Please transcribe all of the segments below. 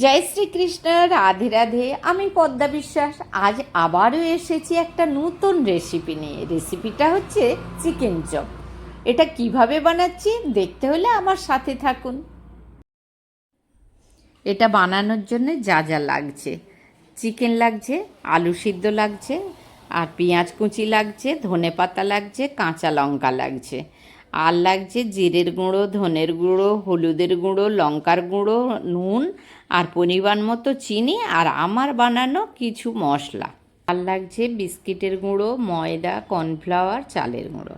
জয় শ্রীকৃষ্ণ, রাধে রাধে। আমি পদ্মা বিশ্বাস, আজ আবারও এসেছি একটা নতুন রেসিপি নিয়ে। রেসিপিটা হচ্ছে চিকেন চপ এটা কীভাবে বানাচ্ছি দেখতে হলে আমার সাথে থাকুন। এটা বানানোর জন্য যা যা লাগছে। চিকেন লাগছে, আলু সিদ্ধ লাগছে, আর পেঁয়াজ কুচি লাগছে ধনে পাতা লাগছে, কাঁচা লঙ্কা লাগছে। আর লাগছে জিরের গুঁড়ো, ধনের গুঁড়ো, হলুদের গুঁড়ো, লঙ্কার গুঁড়ো, নুন আর পরিমাণ মতো চিনি আর আমার বানানো কিছু মশলা। আর লাগছে বিস্কিটের গুঁড়ো, ময়দা, কর্নফ্লাওয়ার, চালের গুঁড়ো।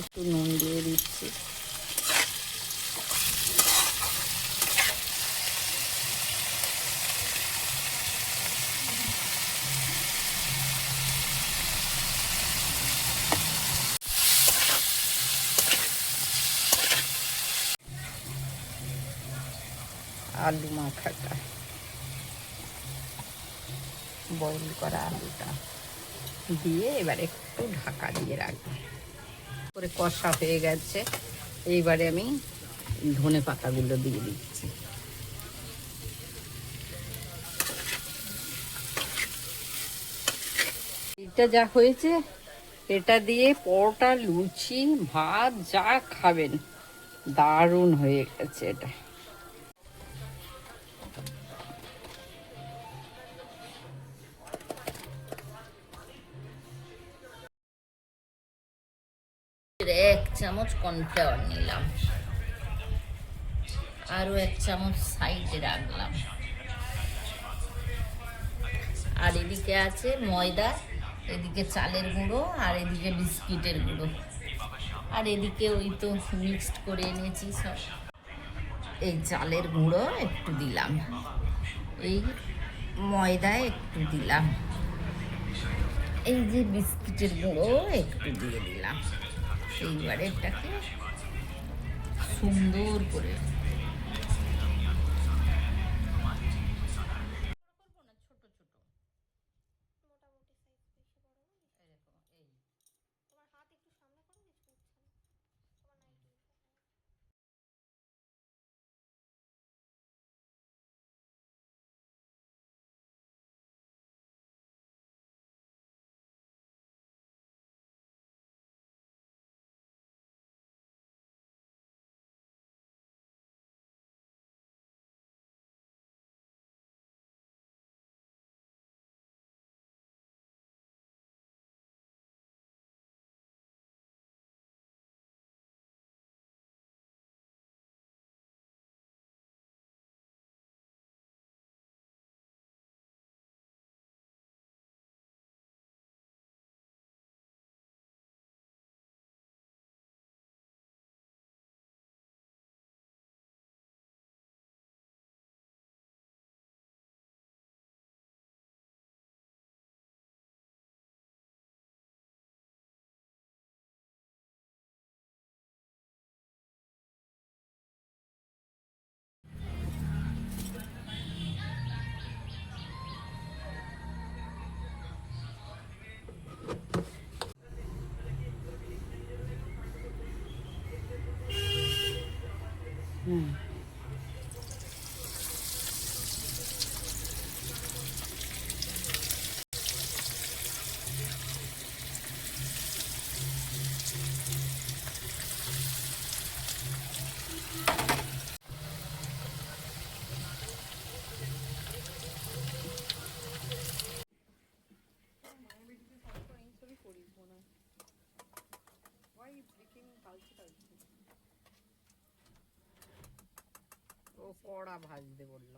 একটু নুন দিয়ে দিচ্ছি। আলু মাখাটা। বয়েল করা আলুটা। দিয়ে এবার একটু ঢাকা দিয়ে রাখব। করে কষা হয়ে গেছে। এইবারে আমি ধনে পাতাগুলো দিয়ে দিচ্ছি। এটা যা হয়েছে, এটা দিয়ে পরোটা, লুচি, ভাত, যা খাবেন, দারুণ হয়ে গেছে এটা। এক চামচ কর্নফ্লাওয়ার নিলাম। আরও এক চামচ সাইডে রাখলাম। আর এদিকে আছে ময়দা, এদিকে চালের গুঁড়ো, আর এদিকে বিস্কিটের গুঁড়ো। আর এদিকে ওই তো মিক্সড করে এনেছি সব। এই চালের গুঁড়ো একটু দিলাম। এই ময়দা একটু দিলাম। এই যে বিস্কিটের গুঁড়ো একটু দিয়ে দিলাম। এইবারে এটাকে সুন্দর করে Hmm. কড়া ভাজতে বলল।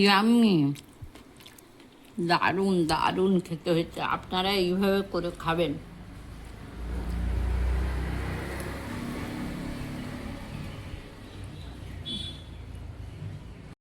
ইয়ামি দারুণ দারুণ খেতে হয়েছে। আপনারা এইভাবে করে খাবেন।